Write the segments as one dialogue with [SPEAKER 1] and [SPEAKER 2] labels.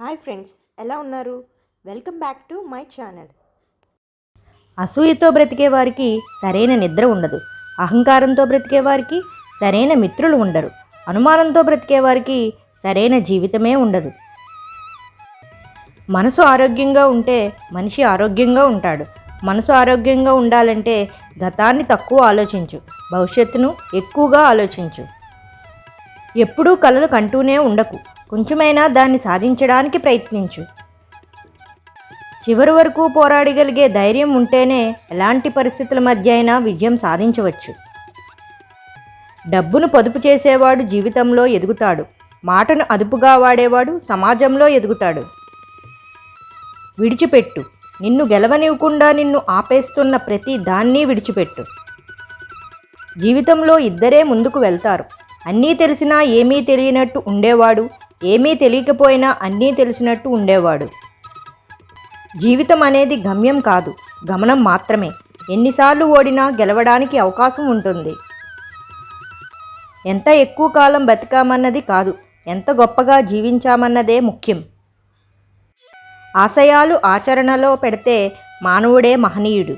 [SPEAKER 1] Hi friends ఎలా ఉన్నారు? Welcome back to my channel.
[SPEAKER 2] అసూయతో బ్రతికే వారికి సరైన నిద్ర ఉండదు. అహంకారంతో బ్రతికే వారికి సరైన మిత్రులు ఉండరు. అనుమానంతో బ్రతికే వారికి సరైన జీవితమే ఉండదు. మనసు ఆరోగ్యంగా ఉంటే మనిషి ఆరోగ్యంగా ఉంటాడు. మనసు ఆరోగ్యంగా ఉండాలంటే గతాన్ని తక్కువ ఆలోచించు. భవిష్యత్తును ఎక్కువగా ఆలోచించు. ఎప్పుడూ కలలు కంటూనే ఉండకు. కొంచెమైనా దాన్ని సాధించడానికి ప్రయత్నించు. చివరి వరకు పోరాడగలిగే ధైర్యం ఉంటేనే ఎలాంటి పరిస్థితుల మధ్య అయినా విజయం సాధించవచ్చు. డబ్బును పొదుపు చేసేవాడు జీవితంలో ఎదుగుతాడు. మాటను అదుపుగా వాడేవాడు సమాజంలో ఎదుగుతాడు. విడిచిపెట్టు. నిన్ను గెలవనివ్వకుండా నిన్ను ఆపేస్తున్న ప్రతి దాన్ని విడిచిపెట్టు. జీవితంలో ఇద్దరే ముందుకు వెళ్తారు. అన్నీ తెలిసినా ఏమీ తెలియనట్టు ఉండేవాడు ఏమీ తెలియకపోయినా అన్నీ తెలిసినట్టు ఉండేవాడు. జీవితం అనేది గమ్యం కాదు గమనం మాత్రమే. ఎన్నిసార్లు ఓడినా గెలవడానికి అవకాశం ఉంటుంది. ఎంత ఎక్కువ కాలం బతికామన్నది కాదు ఎంత గొప్పగా జీవించామన్నదే ముఖ్యం. ఆశయాలు ఆచరణలో పెడితే మానవుడే మహనీయుడు.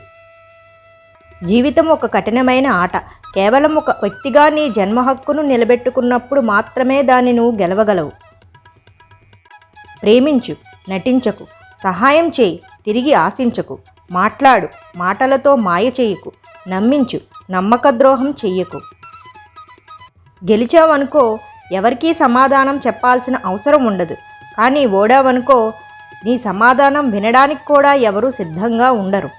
[SPEAKER 2] జీవితం ఒక కఠినమైన ఆట. కేవలం ఒక వ్యక్తిగా నీ జన్మ హక్కును నిలబెట్టుకున్నప్పుడు మాత్రమే దాన్ని నువ్వు గెలవగలవు. ప్రేమించు నటించకు సహాయం చేయి తిరిగి ఆశించకు మాట్లాడు మాటలతో మాయ చేయకు నమ్మించు నమ్మక ద్రోహం చెయ్యకు. గెలిచావనుకో ఎవరికీ సమాధానం చెప్పాల్సిన అవసరం ఉండదు. కానీ ఓడావనుకో నీ సమాధానం వినడానికి కూడా ఎవరూ సిద్ధంగా ఉండరు.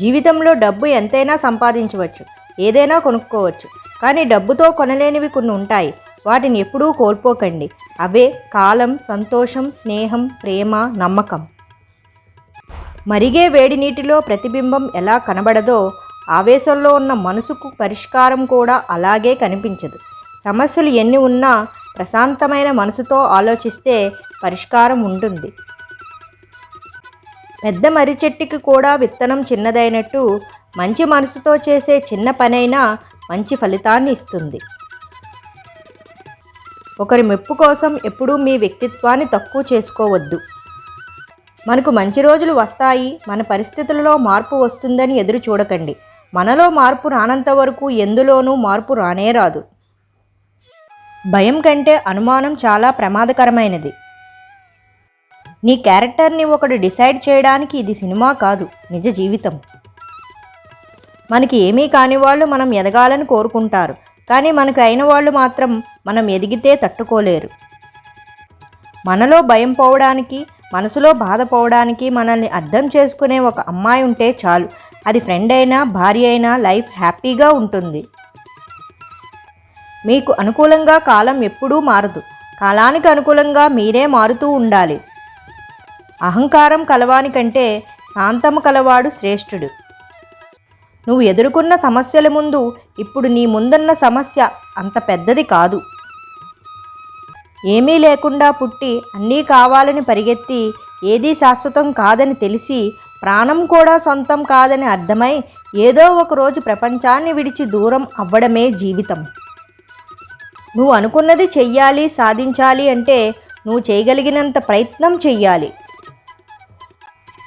[SPEAKER 2] జీవితంలో డబ్బు ఎంతైనా సంపాదించవచ్చు ఏదైనా కొనుక్కోవచ్చు. కానీ డబ్బుతో కొనలేనివి కొన్ని ఉంటాయి. వాటిని ఎప్పుడూ కోల్పోకండి. అవే కాలం సంతోషం స్నేహం ప్రేమ నమ్మకం. మరిగే వేడి నీటిలో ప్రతిబింబం ఎలా కనబడదో ఆవేశంలో ఉన్న మనసుకు పరిష్కారం కూడా అలాగే కనిపించదు. సమస్యలు ఎన్ని ఉన్నా ప్రశాంతమైన మనసుతో ఆలోచిస్తే పరిష్కారం ఉంటుంది. పెద్ద మర్రి చెట్టుకి కూడా విత్తనం చిన్నదైనట్టు మంచి మనసుతో చేసే చిన్న పనైనా మంచి ఫలితాన్ని ఇస్తుంది. ఒకరి మెప్పు కోసం ఎప్పుడూ మీ వ్యక్తిత్వాన్ని తక్కువ చేసుకోవద్దు. మనకు మంచి రోజులు వస్తాయి మన పరిస్థితులలో మార్పు వస్తుందని ఎదురు చూడకండి. మనలో మార్పు రానంత వరకు ఎందులోనూ మార్పు రానే రాదు. భయం కంటే అనుమానం చాలా ప్రమాదకరమైనది. నీ క్యారెక్టర్ని ఒకడు డిసైడ్ చేయడానికి ఇది సినిమా కాదు నిజ జీవితం. మనకి ఏమీ కాని వాళ్ళు మనం ఎదగాలని కోరుకుంటారు. కానీ మనకు అయిన వాళ్ళు మాత్రం మనం ఎదిగితే తట్టుకోలేరు. మనలో భయం పోవడానికి మనసులో బాధపోవడానికి మనల్ని అర్థం చేసుకునే ఒక అమ్మాయి ఉంటే చాలు. అది ఫ్రెండ్ అయినా భార్య అయినా లైఫ్ హ్యాపీగా ఉంటుంది. మీకు అనుకూలంగా కాలం ఎప్పుడూ మారదు. కాలానికి అనుకూలంగా మీరే మారుతూ ఉండాలి. అహంకారం కలవానికంటే శాంతము కలవాడు శ్రేష్ఠుడు. నువ్వు ఎదుర్కొన్న సమస్యల ముందు ఇప్పుడు నీ ముందున్న సమస్య అంత పెద్దది కాదు. ఏమీ లేకుండా పుట్టి అన్నీ కావాలని పరిగెత్తి ఏదీ శాశ్వతం కాదని తెలిసి ప్రాణం కూడా సొంతం కాదని అర్థమై ఏదో ఒక రోజు ప్రపంచాన్ని విడిచి దూరం అవ్వడమే జీవితం. నువ్వు అనుకున్నది చెయ్యాలి సాధించాలి అంటే నువ్వు చేయగలిగినంత ప్రయత్నం చెయ్యాలి.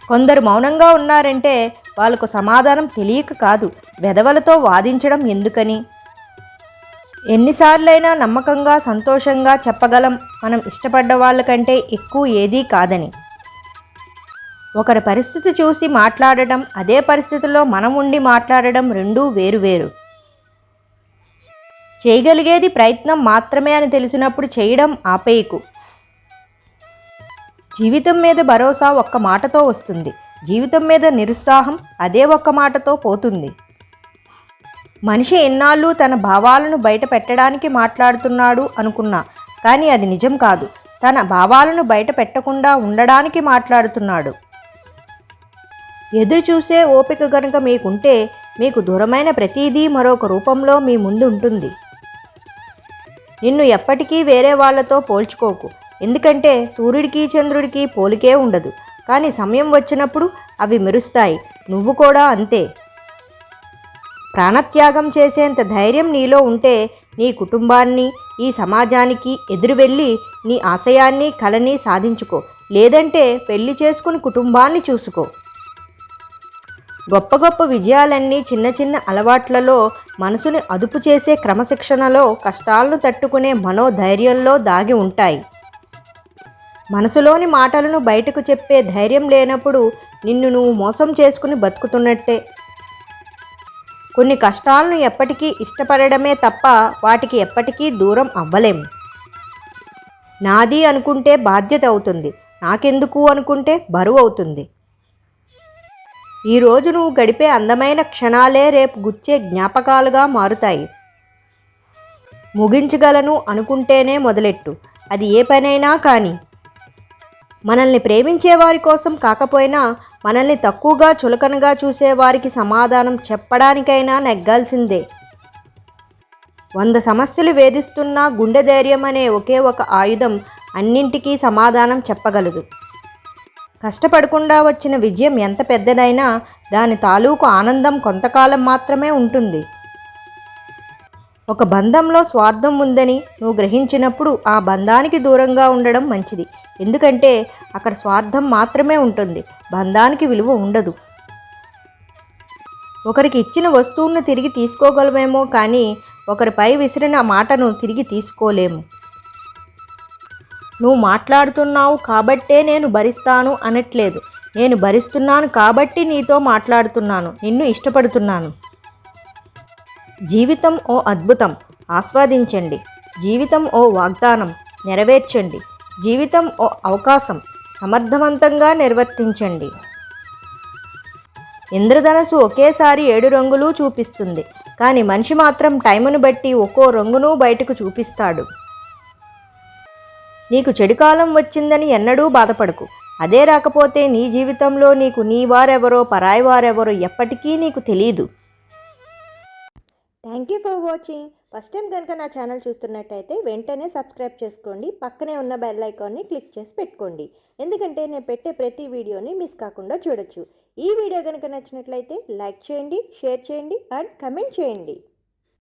[SPEAKER 2] కొందరు మౌనంగా ఉన్నారంటే వాళ్ళకు సమాధానం తెలియక కాదు వెధవలతో వాదించడం ఎందుకని? ఎన్నిసార్లైనా నమ్మకంగా సంతోషంగా చెప్పగలం. మనం ఇష్టపడ్డ వాళ్ళకంటే ఎక్కువ ఏదీ కాదని. ఒకరి పరిస్థితి చూసి మాట్లాడటం అదే పరిస్థితిలో మనం ఉండి మాట్లాడడం రెండూ వేరువేరు చేయగలిగేది ప్రయత్నం మాత్రమే అని తెలిసినప్పుడు చేయడం ఆపేయకు. జీవితం మీద భరోసా ఒక్క మాటతో వస్తుంది. జీవితం మీద నిరుత్సాహం అదే ఒక్క మాటతో పోతుంది. మనిషి ఎన్నాళ్ళు తన భావాలను బయట పెట్టడానికి మాట్లాడుతున్నాడు అనుకున్నా కానీ అది నిజం కాదు. తన భావాలను బయట పెట్టకుండా ఉండడానికి మాట్లాడుతున్నాడు. ఎదురు చూసే ఓపిక గనుక మీకుంటే మీకు దూరమైన ప్రతిదీ మరొక రూపంలో మీ ముందు ఉంటుంది. నిన్ను ఎప్పటికీ వేరే వాళ్ళతో పోల్చుకోకు. ఎందుకంటే సూర్యుడికి చంద్రుడికి పోలికే ఉండదు. కానీ సమయం వచ్చినప్పుడు అవి మెరుస్తాయి. నువ్వు కూడా అంతే. ప్రాణత్యాగం చేసేంత ధైర్యం నీలో ఉంటే నీ కుటుంబాన్ని ఈ సమాజానికి ఎదురు వెళ్ళి నీ ఆశయాన్ని కలని సాధించుకో. లేదంటే పెళ్ళి చేసుకుని కుటుంబాన్ని చూసుకో. గొప్ప గొప్ప విజయాలన్నీ చిన్న చిన్న అలవాట్లలో మనసుని అదుపు చేసే క్రమశిక్షణలో కష్టాలను తట్టుకునే మనోధైర్యంలో దాగి ఉంటాయి. మనసులోని మాటలను బయటకు చెప్పే ధైర్యం లేనప్పుడు నిన్ను నువ్వు మోసం చేసుకుని బతుకుతున్నట్టే. కొన్ని కష్టాలను ఎప్పటికీ ఇష్టపడడమే తప్ప వాటికి ఎప్పటికీ దూరం అవ్వలేము నాది అనుకుంటే బాధ్యత అవుతుంది. నాకెందుకు అనుకుంటే బరువు అవుతుంది. ఈరోజు నువ్వు గడిపే అందమైన క్షణాలే రేపు గుచ్చే జ్ఞాపకాలుగా మారుతాయి. ముగించగలను అనుకుంటేనే మొదలెట్టు. అది ఏ పనైనా కానీ. మనల్ని ప్రేమించే వారి కోసం కాకపోయినా మనల్ని తక్కువగా చులకనగా చూసేవారికి సమాధానం చెప్పడానికైనా నెగ్గాల్సిందే. వంద సమస్యలు వేధిస్తున్న గుండె ధైర్యం అనే ఒకే ఒక ఆయుధం అన్నింటికీ సమాధానం చెప్పగలదు. కష్టపడకుండా వచ్చిన విజయం ఎంత పెద్దదైనా దాని తాలూకు ఆనందం కొంతకాలం మాత్రమే ఉంటుంది. ఒక బంధంలో స్వార్థం ఉందని నువ్వు గ్రహించినప్పుడు ఆ బంధానికి దూరంగా ఉండడం మంచిది. ఎందుకంటే అక్కడ స్వార్థం మాత్రమే ఉంటుంది. బంధానికి విలువ ఉండదు. ఒకరికి ఇచ్చిన వస్తువును తిరిగి తీసుకోగలమేమో కానీ ఒకరిపై విసిరిన మాటను తిరిగి తీసుకోలేము. నువ్వు మాట్లాడుతున్నావు కాబట్టే నేను భరిస్తాను అనట్లేదు. నేను భరిస్తున్నాను కాబట్టి నీతో మాట్లాడుతున్నాను. నిన్ను ఇష్టపడుతున్నాను. జీవితం ఓ అద్భుతం. ఆస్వాదించండి. జీవితం ఓ వాగ్దానం. నెరవేర్చండి. జీవితం ఓ అవకాశం. సమర్థవంతంగా నిర్వర్తించండి. ఇంద్రధనస్సు ఒకేసారి ఏడు రంగులు చూపిస్తుంది. కానీ మనిషి మాత్రం టైమును బట్టి ఒక్కో రంగును బయటకు చూపిస్తాడు. నీకు చెడుకాలం వచ్చిందని ఎన్నడూ బాధపడకు. అదే రాకపోతే నీ జీవితంలో నీకు నీ వారెవరో పరాయి వారెవరో ఎప్పటికీ నీకు తెలియదు
[SPEAKER 1] thank you for watching first time కనుక నా ఛానల్ చూస్తున్నట్టయితే వెంటనే సబ్స్క్రైబ్ చేసుకోండి. పక్కనే ఉన్న బెల్ ఐకాన్ని క్లిక్ చేసి పెట్టుకోండి. ఎందుకంటే నేను పెట్టే ప్రతి వీడియోని మిస్ కాకుండా చూడొచ్చు. ఈ వీడియో కనుక నచ్చినట్లయితే లైక్ చేయండి షేర్ చేయండి అండ్ కమెంట్ చేయండి.